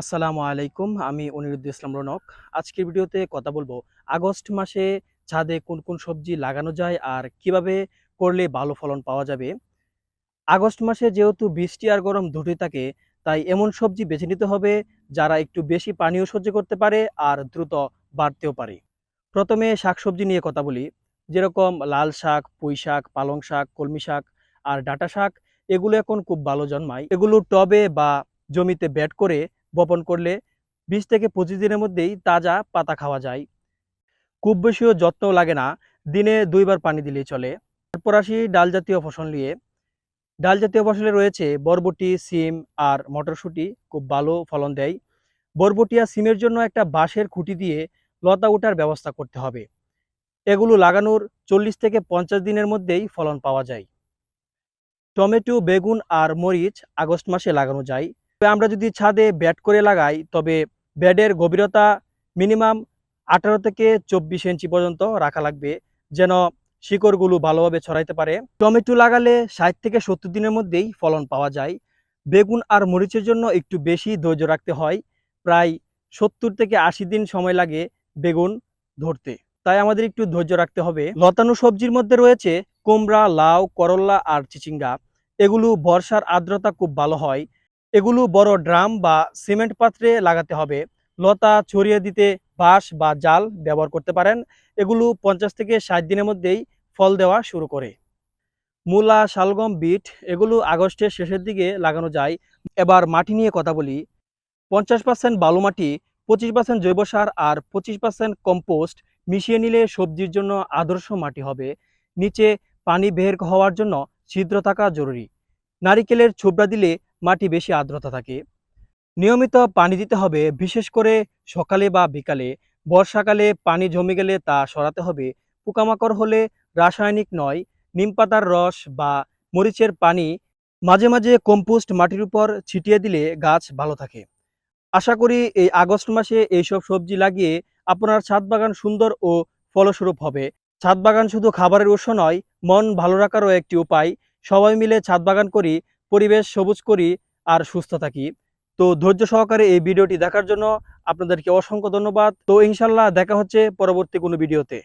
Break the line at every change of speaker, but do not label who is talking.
আসসালামু আলাইকুম, আমি অনিরুদ্দ ইসলাম রনক। আজকের ভিডিওতে কথা বলব, আগস্ট মাসে ছাদে কোন কোন সবজি লাগানো যায় আর কীভাবে করলে ভালো ফলন পাওয়া যাবে? আগস্ট মাসে যেহেতু বৃষ্টি আর গরম দুটোই থাকে, তাই এমন সবজি বেছে নিতে হবে যারা একটু বেশি পানিও সহ্য করতে পারে আর দ্রুত বাড়তেও পারে। প্রথমে শাকসবজি নিয়ে কথা বলি, যেরকম লাল শাক, পুঁই শাক, পালং শাক, কলমি শাক আর ডাঁটা শাক, এগুলো এখন খুব ভালো জন্মায়। এগুলো টবে বা জমিতে ব্যাট করে বপন করলে বিশ থেকে পঁচিশ দিনের মধ্যেই তাজা পাতা খাওয়া যায়। খুব বেশিও যত্নও লাগে না, দিনে দুইবার পানি দিলেই চলে। তারপর আসি ডাল জাতীয় ফসল নিয়ে। ডাল জাতীয় ফসলে রয়েছে বরবটি, সিম আর মটরশুঁটি, খুব ভালো ফলন দেয়। বরবটি আর সিমের জন্য একটা বাঁশের খুঁটি দিয়ে লতা উঠার ব্যবস্থা করতে হবে। এগুলো লাগানোর চল্লিশ থেকে পঞ্চাশ দিনের মধ্যেই ফলন পাওয়া যায়। টমেটো, বেগুন আর মরিচ আগস্ট মাসে লাগানো যায়। আমরা যদি ছাদে ব্যাট করে লাগাই, তবে ব্যাডের গভীরতা মিনিমাম আঠারো থেকে চব্বিশ ইঞ্চি পর্যন্ত রাখা লাগবে, যেন শিকড়গুলো ভালোভাবে ছড়াইতে পারে। টমেটো লাগালে ষাট থেকে সত্তর দিনের মধ্যেই ফলন পাওয়া যায়। বেগুন আর মরিচের জন্য একটু বেশি ধৈর্য রাখতে হয়। প্রায় সত্তর থেকে আশি দিন সময় লাগে বেগুন ধরতে। তাই আমাদের একটু ধৈর্য রাখতে হবে। লতানো সবজির মধ্যে রয়েছে কুমড়া, লাউ করল্লা আর চিচিঙ্গা। এগুলো বর্ষার আর্দ্রতা খুব ভালো হয়। এগুলো বড় ড্রাম বা সিমেন্ট পাত্রে লাগাতে হবে। লতা ছড়িয়ে দিতে বাঁশ বা জাল ব্যবহার করতে পারেন। এগুলো পঞ্চাশ থেকে ষাট দিনের মধ্যেই ফল দেওয়া শুরু করে। মূলা, শালগম, বিট, এগুলো আগস্টের শেষের দিকে লাগানো যায়। এবার মাটি নিয়ে কথা বলি। পঞ্চাশ পার্সেন্ট বালু মাটি, পঁচিশ পার্সেন্ট জৈব সার আর পঁচিশ পার্সেন্ট কম্পোস্ট মিশিয়ে নিলে সবজির জন্য আদর্শ মাটি হবে। নিচে পানি বের হওয়ার জন্য ছিদ্র থাকা জরুরি। নারিকেলের ছোবড়া দিলে মাটি বেশি আর্দ্রতা থাকে। নিয়মিত পানি দিতে হবে, বিশেষ করে সকালে বা বিকালে। বর্ষাকালে পানি জমে গেলে তা সরাতে হবে। পোকামাকড় হলে রাসায়নিক নয় নিমপাতার রস বা মরিচের পানি মাঝে মাঝে কম্পোস্ট মাটির উপর ছিটিয়ে দিলে গাছ ভালো থাকে। আশা করি এই আগস্ট মাসে এইসব সবজি লাগিয়ে আপনার ছাদ বাগান সুন্দর ও ফলস্বরূপ হবে। ছাদ বাগান শুধু খাবারের উৎস নয়, মন ভালো রাখারও একটি উপায়। সবাই মিলে ছাদ বাগান করি, পরিবেশ সবুজ করি আর সুস্থ থাকি। তো ধৈর্য সহকারে এই ভিডিওটি দেখার জন্য আপনাদেরকে অসংখ্য ধন্যবাদ। তো ইনশাল্লাহ দেখা হচ্ছে পরবর্তী কোনো ভিডিওতে।